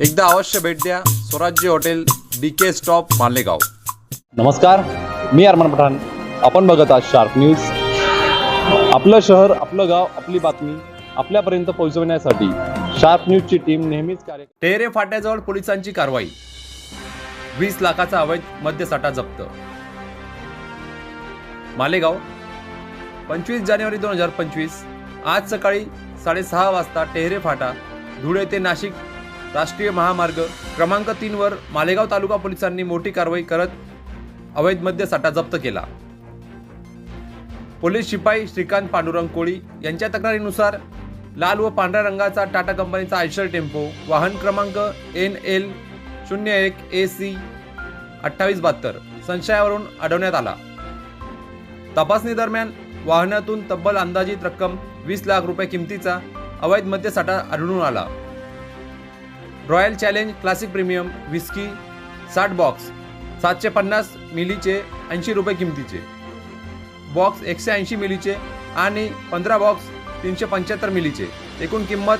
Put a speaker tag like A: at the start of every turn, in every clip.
A: एकदा अवश्य भेट द्या. Swarajya hotel D K stop Malegaon.
B: नमस्कार मी अरमान पठाण. आपण बघत आहात शार्प न्यूज आपलं शहर आपलं गाव आपली बातमी आपल्यापर्यंत पोहोचवण्यासाठी शार्प न्यूजची टीम नेहमीच कार्य
A: टेहरे फाट्याजवळ पोलिसांची कारवाई. वीस लाखाचा अवैध मद्यसाठा जप्त. मालेगाव पंचवीस जानेवारी दोन हजार पंचवीस. आज सकाळी साडेसहा वाजता टेहरे फाटा धुळे ते नाशिक राष्ट्रीय महामार्ग क्रमांक तीनवर मालेगाव तालुका पोलिसांनी मोठी कारवाई करत अवैध मद्यसाठा जप्त केला. पोलीस शिपाई श्रीकांत पांडुरंग कोळी यांच्या तक्रारीनुसार लाल व पांढऱ्या रंगाचा टाटा कंपनीचा आयशर टेम्पो वाहन क्रमांक एन एल शून्य एक ए सी अठ्ठावीस बहात्तर संशयावरून अडवण्यात आला. तपासणी दरम्यान वाहनातून तब्बल अंदाजित रक्कम वीस लाख रुपये किमतीचा अवैध मद्यसाठा आढळून आला. Royal Challenge classic premium whisky साठ बॉक्स सातशे पन्नास मिलीचे ऐंशी रुपये किमतीचे. बॉक्स एकशे ऐंशी मिलीचे आणि पंधरा बॉक्स तीनशे पंच्याहत्तर मिलीचे. एकूण किंमत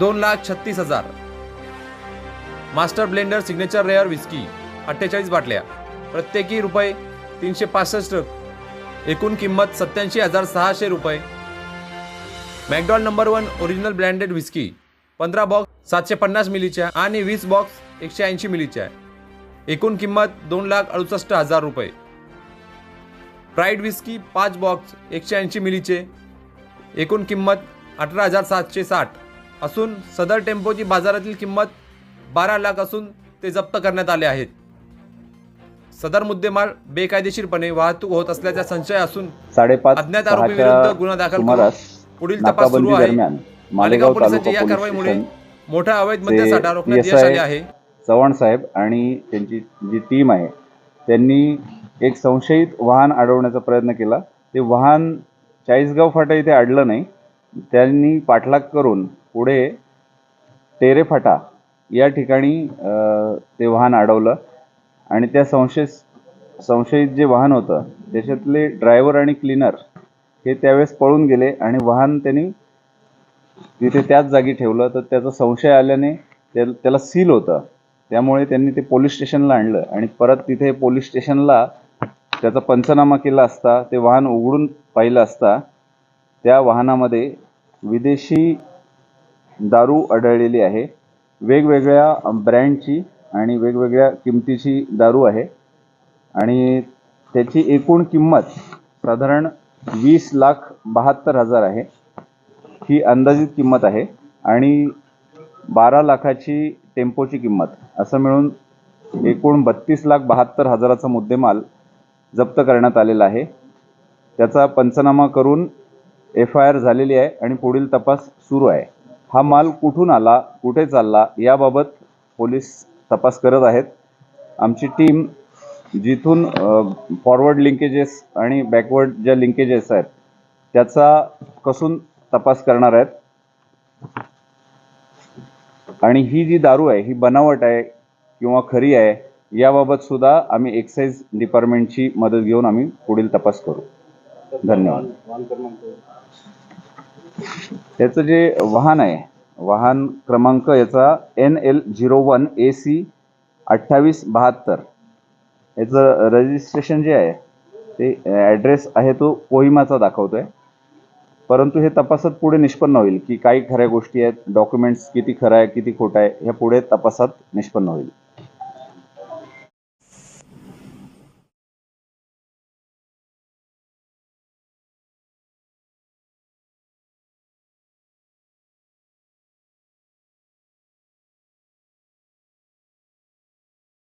A: दोन लाख छत्तीस हजार. Master Blender signature rare whisky अठ्ठेचाळीस बाटल्या प्रत्येकी रुपये तीनशे पासष्ट एकूण किंमत सत्याऐंशी हजार सहाशे रुपये. McDowell number one original branded whisky पंधरा बॉक्स सातशे पन्नास मिलीच्या आणि वीस बॉक्स एकशे ऐंशी मिलीच्या. एकूण किंमत दोन लाख अडुसष्ट हजार रुपये. प्राईड विस्की पाच बॉक्स एकशे ऐंशी मिलीचे. एकूण किंमत अठरा हजार सातशे साठ. असून सदर टेम्पोची बाजारातील किंमत बारा लाख असून ते जप्त करण्यात आले आहेत. सदर मुद्देमाल बेकायदेशीरपणे वाहतूक होत असल्याचा संशय असून
C: साडेपाच
A: अज्ञात आरोपी विरुद्ध गुन्हा दाखल पुढील तपास सुरू आहे. मालेगाव पोलिसांच्या या कारवाईमुळे मोठा अवैध मद्यसाठा रोखण्यात यश आले आहे.
C: चव्हाण साहेब आणि त्यांची जी टीम आहे त्यांनी एक संशयित वाहन अडवण्याचा प्रयत्न केला. ते वाहन चाळीसगाव फाटा इथे अडलं नाही. त्यांनी पाठलाग करून पुढे टेरे फाटा या ठिकाणी ते वाहन अडवलं. आणि त्या संशय संशयित जे वाहन होतं त्याच्यातले ड्रायव्हर आणि क्लीनर हे त्यावेळेस पळून गेले आणि वाहन त्यांनी तिथे त्याच जागी ठेवलं तर त्याचा संशय आल्याने त्याला सील होतं. त्यामुळे त्यांनी ते पोलीस स्टेशनला आणलं आणि परत तिथे पोलीस स्टेशनला त्याचा पंचनामा केला असता ते वाहन उघडून पाहिलं असता त्या वाहनामध्ये विदेशी दारू आढळलेली आहे. वेगवेगळ्या ब्रँडची आणि वेगवेगळ्या किमतीची दारू आहे. आणि त्याची एकूण किंमत साधारण वीस लाख बहात्तर हजार आहे. ही अंदाजित किंमत आहे आणि बारा लाखाची टेम्पोची किंमत असं मिळून एकूण बत्तीस लाख बहात्तर हजाराचा मुद्देमाल जप्त करण्यात आलेला आहे. त्याचा पंचनामा करून एफ आय आर झालेली आहे आणि पुढील तपास सुरू आहे. हा माल कुठून आला कुठे चालला याबाबत पोलीस तपास करत आहेत. आमची टीम जिथून फॉरवर्ड लिंकेजेस आणि बॅकवर्ड ज्या लिंकेजेस आहेत त्याचा कसून तपास करणार आहेत. आणि ही जी दारू आहे ही बनावट आहे किंवा खरी आहे याबाबत सुद्धा आम्ही एक्साईज डिपार्टमेंटची मदत घेऊन आम्ही पुढील तपास करू. धन्यवाद. याचं जे वाहन आहे वाहन क्रमांक याचा N L zero one A C अठ्ठावीस बहात्तर. याचं रजिस्ट्रेशन जे आहे ते ॲड्रेस आहे तो कोहिमाचा दाखवतोय. परंतु हे तपासात पुढे निष्पन्न होईल की काही खऱ्या गोष्टी आहेत डॉक्युमेंट्स किती खरं आहे किती खोटं आहे ह्या पुढे तपासात निष्पन्न होईल.